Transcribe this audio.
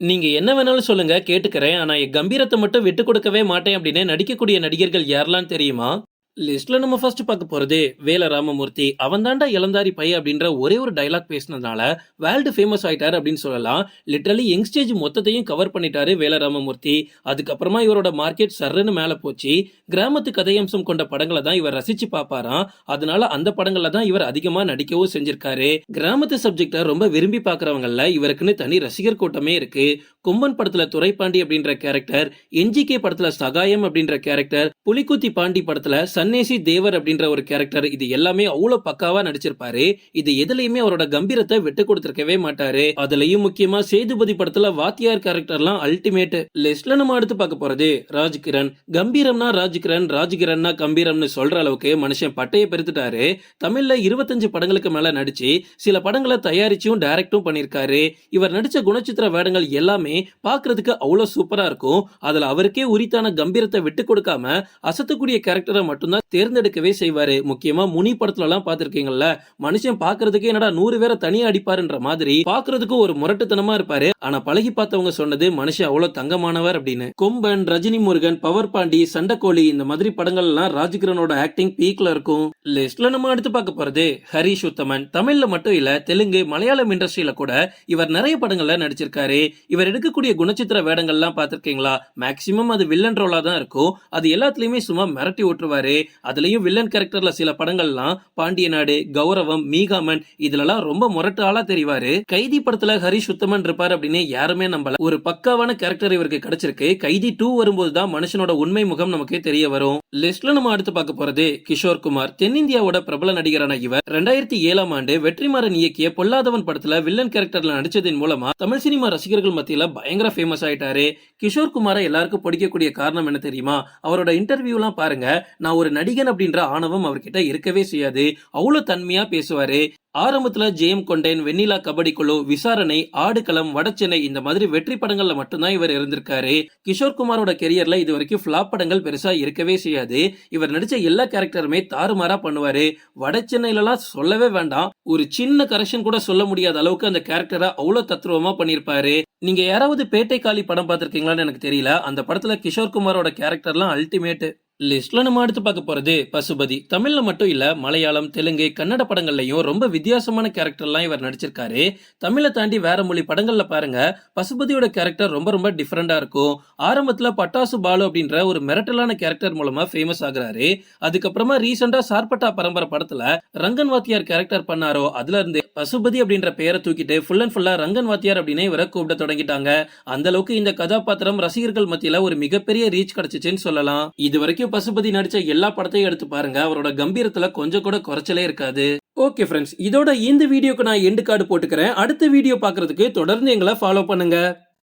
நீங்க என்ன வேணாலும் சொல்லுங்க கேட்டுக்கிறேன். ஆனா என் கம்பீரத்த மட்டும் விட்டுக் கொடுக்கவே மாட்டேன் அப்படின்னு நடிக்கக்கூடிய நடிகர்கள் யாரெல்லாம் தெரியுமா? லிஸ்ட்ல நம்ம ஃபர்ஸ்ட் பார்க்க போறது வேல ராமமூர்த்தி. அவன் தாண்டா இளந்தாரி பைய அப்படின்ற ஒரே ஒரு டயலாக் பேசினதுனால வேர்ல்டு ஃபேமஸ் ஆயிட்டாரு அப்படின்னு சொல்லலாம். லிட்டரலி யங்ஸ்டேஜ் மொத்தத்தையும் கவர் பண்ணிட்டாரு வேல ராமமூர்த்தி. அதுக்கப்புறமா இவரோட மார்க்கெட் சர்ன்னு மேல போச்சு. கிராமத்து கதையம்சம் கொண்ட படங்களை தான் இவர் ரசிச்சு பார்ப்பாராம். அதனால அந்த படங்கள்ல தான் இவர் அதிகமா நடிக்கவும் செஞ்சிருக்காரு. கிராமத்து சப்ஜெக்ட ரொம்ப விரும்பி பாக்குறவங்கல இவருக்குன்னு தனி ரசிகர் கூட்டமே இருக்கு. கொம்பன் படத்துல துரைப்பாண்டி அப்படின்ற கேரக்டர், என்ஜிகே படத்துல சகாயம் அப்படின்ற கேரக்டர், புலிக்குத்தி பாண்டி படத்துல சன்னேசி தேவர் அப்படின்ற ஒரு கேரக்டர் இது எல்லாமே அவ்வளவு பக்காவா நடிச்சிருப்பாரு. இது எதுலயுமே அவரோட கம்பீரத்தை விட்டு கொடுத்திருக்கவே மாட்டாரு. அதுலயும் முக்கியமா சேதுபதி படத்துல வாத்தியார் கேரக்டர்லாம் அல்டிமேட். லிஸ்ட்ல நம்ம அடுத்து பார்க்க போறது ராஜ்கிரண். கம்பீரம்னா ராஜ்கிரண், ராஜ்கிரன்னா கம்பீரம்னு சொல்ற அளவுக்கு மனுஷன் பட்டையை பெருத்துட்டாரு. தமிழ்ல 25 படங்களுக்கு மேல நடிச்சு சில படங்களை தயாரிச்சும் டைரக்டும் பண்ணிருக்காரு. இவர் நடிச்ச குணச்சித்திர வேடங்கள் எல்லாமே பாக்குறதுக்கு அவ்வளவு சூப்பரா இருக்கும். அதுல அவருக்கே உரித்தான கம்பீரத்தை விட்டு கொடுக்காம அசத்தக்கூடிய கேரக்டரை மட்டும் மட்டும்தான் தேர்ந்தெடுக்கவே செய்வாரு. முக்கியமா முனி படத்துல எல்லாம் பாத்திருக்கீங்கல்ல மனுஷன் பாக்குறதுக்கு என்னடா நூறு பேரை தனியா அடிப்பாருன்ற மாதிரி பாக்குறதுக்கு ஒரு முரட்டுத்தனமா இருப்பாரு. ஆனா பழகி பார்த்தவங்க சொன்னது மனுஷன் அவ்வளவு தங்கமானவர் அப்படின்னு. கொம்பன், ரஜினி முருகன், பவர் பாண்டி, சண்டக்கோழி இந்த மாதிரி படங்கள் எல்லாம் ராஜகிரனோட ஆக்டிங் பீக்ல இருக்கும். லிஸ்ட்ல நம்ம அடுத்து பார்க்க போறது ஹரிஷ் உத்தமன். தமிழ்ல மட்டும் இல்ல தெலுங்கு, மலையாளம் இண்டஸ்ட்ரியில கூட இவர் நிறைய படங்கள்ல நடிச்சிருக்காரு. இவர் எடுக்கக்கூடிய குணச்சித்திர வேடங்கள்லாம் பார்த்திருக்கீங்களா? மேக்ஸிமம் அது வில்லன் ரோலா தான் இருக்கும். அது எல்லாத்துலயுமே சும்மா மிரட்டி ஓட்டுருவாரு அதுலேயும் வில்லன் கேரக்டர்ல சில படங்கள்லாம் பாண்டிய நாடு, கௌரவம், மீகாமன் இதுலலாம் ரொம்ப முரட்டு ஆளா தெரிவாரு. கைதி படத்துல ஹரிஷ் உத்தமன் இருப்பார் அப்படின்னு யாருமே நம்பல. ஒரு பக்காவான கேரக்டர் இவருக்கு கிடைச்சிருக்கு. கைதி டூ வரும்போது தான் மனுஷனோட உண்மை முகம் நமக்கு தெரிய வரும். லிஸ்ட்ல நம்ம அடுத்து பார்க்க போறது கிஷோர் குமார். தென்னிந்தியாவோட பிரபல நடிகரான இவர் 2007ஆம் ஆண்டு வெற்றிமாறன் இயக்கிய பொல்லாதவன் படத்துல வில்லன் கேரக்டர்ல நடிச்சதன் மூலமா தமிழ் சினிமா ரசிகர்கள் மத்தியில பயங்கர ஃபேமஸ் ஆயிட்டாரு. கிஷோர் குமாரை எல்லாருக்கும் பிடிக்கக்கூடிய காரணம் என்ன தெரியுமா? அவரோட இன்டர்வியூலாம் பாருங்க. நான் ஒரு நடிகன் அப்படின்ற ஆணவம் அவர்கிட்ட இருக்கவே செய்யாது. அவ்வளவு தன்மையா பேசுவாரு. ஆரம்பத்துல ஜெயம் கொண்டேன், வெண்ணிலா கபடி குழு, விசாரணை, ஆடுகளம், வடச்சென்னை இந்த மாதிரி வெற்றி படங்கள்ல மட்டும்தான் இவர் இருந்திருக்காரு. கிஷோர் குமாரோட கெரியர்ல இது வரைக்கும் ஃபிளாப் படங்கள் பெருசா இருக்கவே செய்யாது. இவர் நடிச்ச எல்லா கேரக்டருமே தாறுமாறா பண்ணுவாரு. வடச்சென்னையிலலாம் சொல்லவே வேண்டாம். ஒரு சின்ன கரெக்ஷன் கூட சொல்ல முடியாத அளவுக்கு அந்த கேரக்டரை அவ்வளவு தத்ரூபமா பண்ணியிருப்பாரு. நீங்க யாராவது பேட்டை காளி படம் பார்த்திருக்கீங்களான்னு எனக்கு தெரியல. அந்த படத்துல கிஷோர் குமாரோட கேரக்டர்லாம் அல்டிமேட். லிஸ்ட்ல நம்ம அடுத்து பார்க்க போறது பசுபதி. தமிழ்ல மட்டும் இல்ல மலையாளம், தெலுங்கு, கன்னட படங்கள்லயும் ரொம்ப வித்தியாசமான கேரக்டர்லாம் இவர் நடிச்சிருக்காரு. தமிழை தாண்டி வேற மொழி படங்கள்ல பாருங்க பசுபதியோட கேரக்டர் ரொம்ப ரொம்ப டிஃப்ரெண்டா இருக்கும். ஆரம்பத்துல பட்டாசு பாலு அப்படின்ற ஒரு மிரட்டலான கேரக்டர் மூலமா ஃபேமஸ் ஆகுறாரு. அதுக்கப்புறமா ரீசெண்டா சார்பட்டா பரம்பரை படத்துல ரங்கன் வாத்தியார் கேரக்டர் பண்ணாரோ அதுல இருந்து பசுபதி அப்படின்ற பெயரை தூக்கிட்டு ஃபுல் அண்ட் ஃபுல்லா ரங்கன் வாத்தியார் அப்படின்னு இவரை கூப்பிட தொடங்கிட்டாங்க. அந்த அளவுக்கு இந்த கதாபாத்திரம் ரசிகர்கள் மத்தியில ஒரு மிகப்பெரிய ரீச் கிடைச்சிச்சுன்னு சொல்லலாம். இது வரைக்கும் பசுபதி நடிச்ச எல்லா படத்தையும் எடுத்து பாருங்க அவரோட கம்பீரத்துல கொஞ்சம் கூட குறைச்சலே இருக்காது. ஓகே ஃப்ரெண்ட்ஸ் இதோட இந்த வீடியோக்கு நான் எண்டு கார்டு போட்டுக்கிறேன். அடுத்த வீடியோ பாக்குறதுக்கு தொடர்ந்து எங்களை ஃபாலோ பண்ணுங்க.